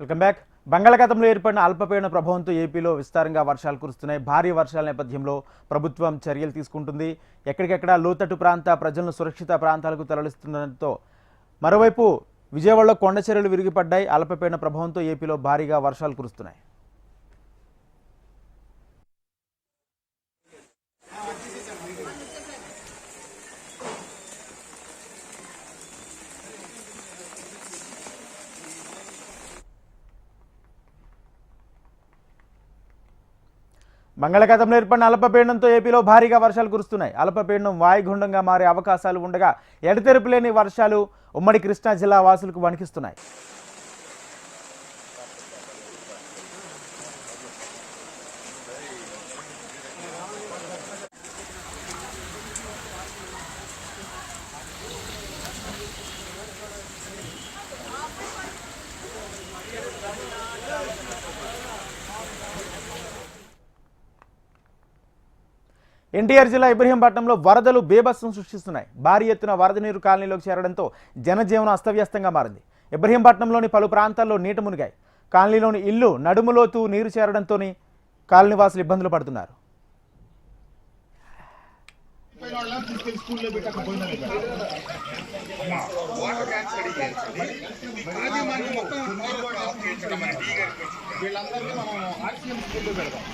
Welcome back. బంగాళాఖాతంలో ఏర్పడిన అల్పపీడన ప్రభావంతో ఏపీలో విస్తారంగా వర్షాలు కురుస్తున్నాయి. భారీ వర్షాల నేపథ్యంలో ప్రభుత్వం చర్యలు తీసుకుంటుంది. ఎక్కడికెక్కడ లోతట్టు ప్రాంత ప్రజలను సురక్షిత ప్రాంతాలకు తరలిస్తుండటంతో మరోవైపు విజయవాడలో కొండ చర్యలు విరిగిపడ్డాయి. అల్పపీడన ప్రభావంతో ఏపీలో భారీగా వర్షాలు కురుస్తున్నాయి. బంగాళాఖాతంలో ఏర్పడిన అల్పపీడనంతో ఏపీలో భారీగా వర్షాలు కురుస్తున్నాయి. అల్పపీడనం వాయుగుండంగా మారే అవకాశాలు ఉండగా ఎడతెరుపు లేని వర్షాలు ఉమ్మడి కృష్ణా జిల్లా వాసులకు వణికిస్తున్నాయి. ఎన్టీఆర్ జిల్లా ఇబ్రహీంపట్నంలో వరదలు బేభత్సం సృష్టిస్తున్నాయి. భారీ ఎత్తున వరద నీరు కాలనీలోకి చేరడంతో జనజీవనం అస్తవ్యస్తంగా మారింది. ఇబ్రహీంపట్నంలోని పలు ప్రాంతాల్లో నీట మునిగాయి. కాలనీలోని ఇల్లు నడుములోతూ నీరు చేరడంతో కాలనీవాసులు ఇబ్బందులు పడుతున్నారు. వీళ్ళందరినీ మనం ఆక్సిజన్ స్కూల్లో పెడదాం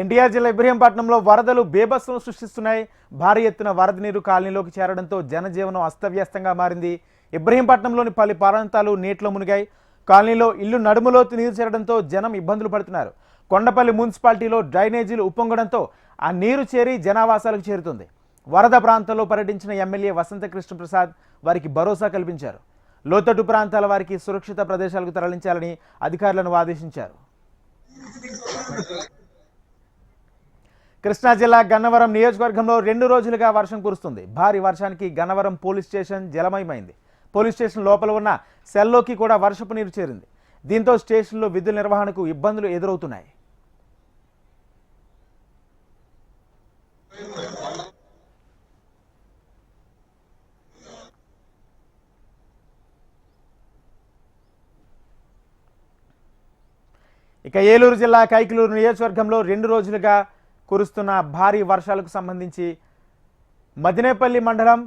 ఎన్టీఆర్ జిల్లా ఇబ్రహీంపట్నంలో వరదలు బేభత్సం సృష్టిస్తున్నాయి. భారీ ఎత్తున వరద నీరు కాలనీలోకి చేరడంతో జనజీవనం అస్తవ్యస్తంగా మారింది. ఇబ్రహీంపట్నంలోని పలు ప్రాంతాలు నీటిలో మునిగాయి. కాలనీలో ఇల్లు నడుములోతు నీరు చేరడంతో జనం ఇబ్బందులు పడుతున్నారు. కొండపల్లి మున్సిపాలిటీలో డ్రైనేజీలు ఉప్పొంగడంతో ఆ నీరు చేరి జనావాసాలకు చేరుతుంది. వరద ప్రాంతంలో పర్యటించిన ఎమ్మెల్యే వసంత కృష్ణప్రసాద్ వారికి భరోసా కల్పించారు. లోతట్టు ప్రాంతాల వారికి సురక్షిత ప్రదేశాలకు తరలించాలని అధికారులను ఆదేశించారు. కృష్ణా జిల్లా గన్నవరం నియోజకవర్గంలో రెండు రోజులుగా వర్షం కురుస్తుంది. భారీ వర్షానికి గన్నవరం పోలీస్ స్టేషన్ జలమయమైంది. పోలీస్ స్టేషన్ లోపల ఉన్న సెల్లోకి కూడా వర్షపు నీరు చేరింది. దీంతో స్టేషన్లో విధుల నిర్వహణకు ఇబ్బందులు ఎదురవుతున్నాయి. ఇక ఏలూరు జిల్లా కైకలూరు నియోజకవర్గంలో రెండు రోజులుగా కురుస్తున్న భారీ వర్షాలకు సంబంధించి మదినేపల్లి మండలం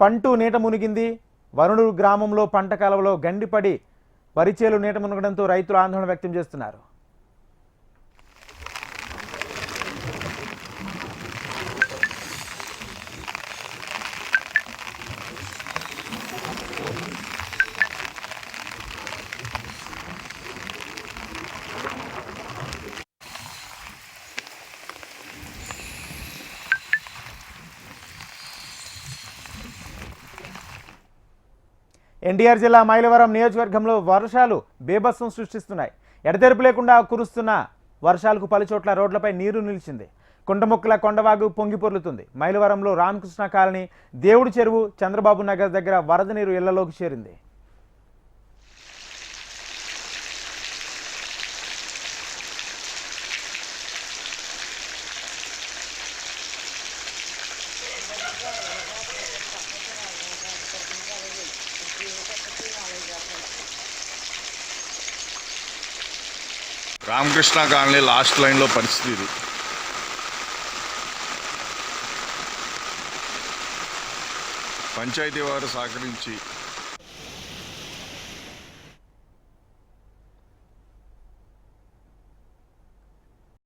పంటు నీట మునిగింది. వరుణూరు గ్రామంలో పంట కాలువలో గండిపడి వరిచేలు నీట మునగడంతో రైతులు ఆందోళన వ్యక్తం చేస్తున్నారు. ఎన్టీఆర్ జిల్లా మైలవరం నియోజకవర్గంలో వర్షాలు బేభత్సం సృష్టిస్తున్నాయి. ఎడతెరిపి లేకుండా కురుస్తున్న వర్షాలకు పలుచోట్ల రోడ్లపై నీరు నిలిచింది. కుంటముక్కల కొండవాగు పొంగిపొర్లుతుంది మైలవరంలో రామకృష్ణ కాలనీ దేవుడి చెరువు చంద్రబాబు నగర్ దగ్గర వరద నీరు ఇళ్ళలోకి చేరింది. రామకృష్ణ కాలనీ లాస్ట్ లైన్లో పరిస్థితి ఇది. పంచాయతీ వారు సహకరించి